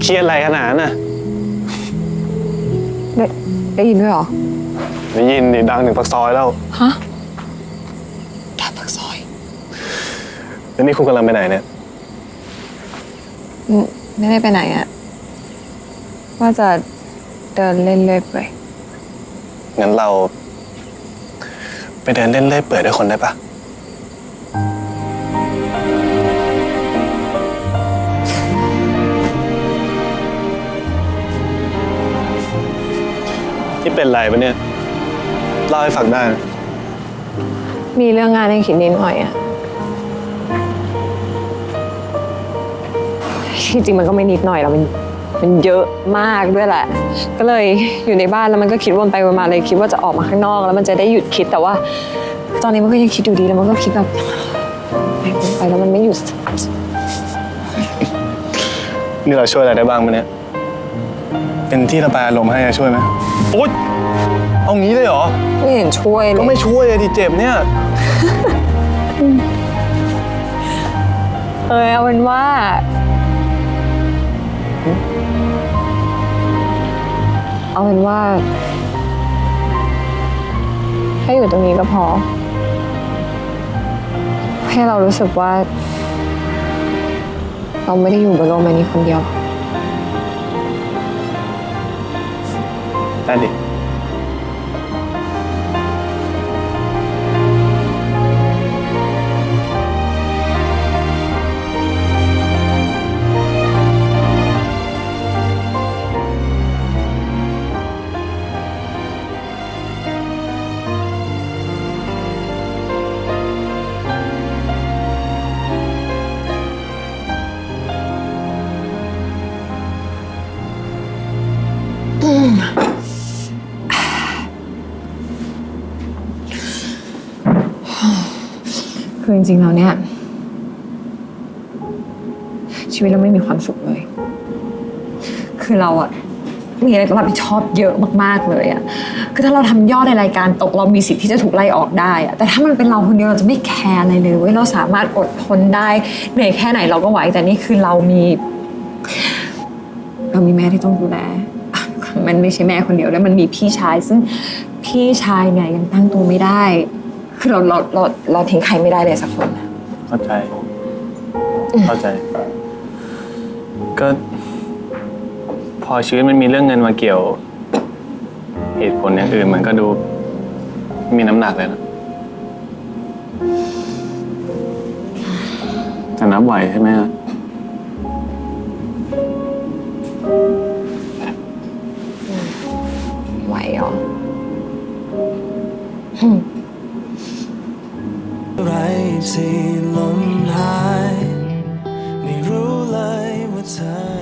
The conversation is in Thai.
เครียดอะไรขนาดนั้นน่ะได้ได้ยินด้วยเหรอ ได้ยินดิดังถึงปากซอยแล้วฮะแค่ปากซอย แล้วนี่คุณกำลังไปไหนเนี่ย อืมไม่ได้ไปไหนอะว่าจะเดินเล่นเรื่อยเปื่อยงั้นเรา ไปเดินเล่นเล่อยเปื่อยด้วยคนได้ปะ ที่เป็นไรปะเนี่ยเล่าให้ฟังได้นะมีเรื่องงานให้คิดนิดหน่อยอะจริงๆมันก็ไม่นิดหน่อยหรอกมันมันเยอะมากด้วยแหละ ก็เลยอยู่ในบ้านแล้วมันก็คิดวนไปวนมาเลยคิดว่าจะออกมาข้างนอก แล้วมันจะได้หยุดคิดแต่ว่า ตอนนี้มันก็ยังคิดอยู่ดีแล้วมันก็คิดแบบไปวนไปแล้วมันไม่หยุด นี่เราช่วยอะไรได้บ้างปะเนี่ย เป็นที่ระบายอารมณ์ให้อะช่วยไหมโอ๊ยเอางี้เลยเหรอ ไม่เห็นช่วยเลก็ย ไม่ช่วยเลยดิเจ็บเนี่ย เออเอาเป็นว่า เอาเป็นว่าให้อยู่ตรงนี้ก็พอ ให้เรารู้สึกว่า เราไม่ได้อยู่บนโลกใบนี้คนเดียว ได้ คือจริงๆแล้วเนี่ย ชีวิตเราไม่มีความสุขเลย คือเราอะมีอะไรต้องรับผิดชอบเยอะมากๆเลยอะคือถ้าเราทำยอดในรายการตกเรามีสิทธิ์ที่จะถูกไล่ออกได้อะแต่ถ้ามันเป็นเราคนเดียวเราจะไม่แคร์อะไรเลยเว้ยเราสามารถอดทนได้เหนื่อยแค่ไหนเราก็ไหวแต่นี่คือเรามี เรามีแม่ที่ต้องดูแล มันไม่ใช่แม่คนเดียวแล้วมันมีพี่ชาย ซึ่งพี่ชายเนี่ยยังตั้งตัวไม่ได้ คือเราเราเราเราทิ้งใครไม่ได้เลยสักคนนะเข้าใจ เข้าใจ ก็ พอชีวิตมันมีเรื่องเงินมาเกี่ยว เหตุผลอย่างอื่นมันก็ดู มีน้ำหนักเลยนะแต่นับไหวใช่ไหมฮะไหวเหรอ ไรที่ลมหาย ไม่รู้เลยว่าเธอ